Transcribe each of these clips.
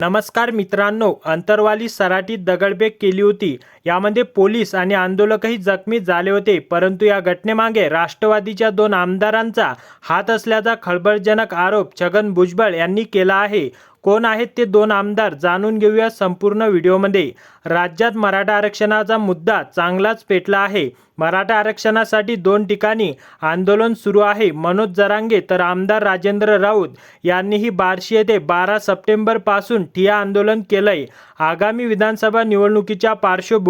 नमस्कार मित्रांनो अंतरवाली सराटीत दगडफेक केली होती. यामध्ये पोलीस आणि आंदोलकही जखमी झाले होते. परंतु या घटनेमागे राष्ट्रवादीच्या दोन आमदारांचा हात असल्याचा खळबळजनक आरोप छगन भुजबळ यांनी केला आहे. कोण आहेत ते दोन आमदार जाणून घेऊया संपूर्ण व्हिडिओमध्ये. राज्यात मराठा आरक्षणाचा मुद्दा चांगलाच पेटला आहे. मराठा आरक्षणासाठी दोन ठिकाणी आंदोलन सुरू आहे. मनोज जरांगे तर आमदार राजेंद्र राऊत यांनीही बार्शी येथे बारा सप्टेंबरपासून ठिया आंदोलन केलंय. आगामी विधानसभा निवडणुकीच्या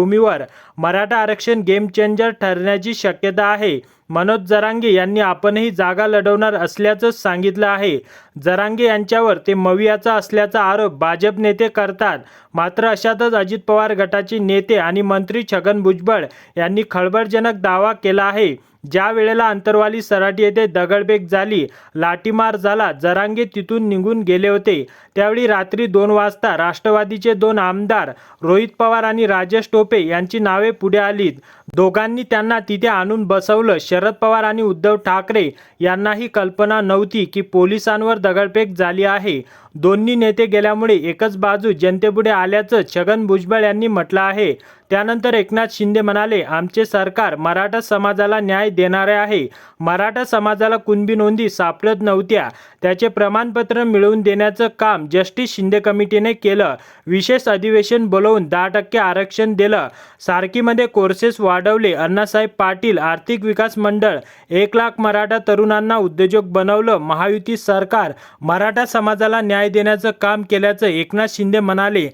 पार्श्वभूमीवर मराठा आरक्षण गेम चेंजर ठरण्याची शक्यता आहे. मनोज जरांगे यांनी आपणही जागा लढवणार असल्याचं सांगितलं आहे. जरांगे यांच्यावर ते मवियाचा असल्याचा आरोप भाजप नेते करतात. मात्र अशातच अजित पवार गटाचे नेते आणि मंत्री छगन भुजबळ यांनी खळबळजनक दावा केला आहे. ज्या वेळेला अंतरवाली सराटी येथे दगडफेक झाली लाठीमार झाला जरांगे तिथून निघून गेले होते. त्यावेळी रात्री दोन वाजता राष्ट्रवादीचे दोन आमदार रोहित पवार आणि राजेश टोपे यांची नावे पुढे आलीत. दोघांनी त्यांना तिथे आणून बसवलं. शरद शरद पवार आणि उद्धव ठाकरे यांनाही कल्पना नव्हती की पोलिसांवर दगडफेक झाली आहे. दोन्ही नेते गेल्यामुळे एकच बाजू जनतेपुढे आल्याचं छगन भुजबळ यांनी म्हटलं आहे. त्यानंतर एकनाथ शिंदे म्हणाले आमचे सरकार मराठा समाजाला न्याय देणारे आहे. मराठा समाजाला कुणबी नोंदी सापडत नव्हत्या. त्याचे प्रमाणपत्र मिळवून देण्याचं काम जस्टिस शिंदे कमिटीने केलं. विशेष अधिवेशन बोलवून दहा टक्के आरक्षण दिलं. सारखीमध्ये कोर्सेस वाढवले अण्णासाहेब पाटील आर्थिक विकास मंडळ. एक लाख मराठा तरुणांना उद्योजक बनवलं महायुती सरकार. मराठा समाजाला न्याय देण्याचं काम केल्याचं एकनाथ शिंदे म्हणाले.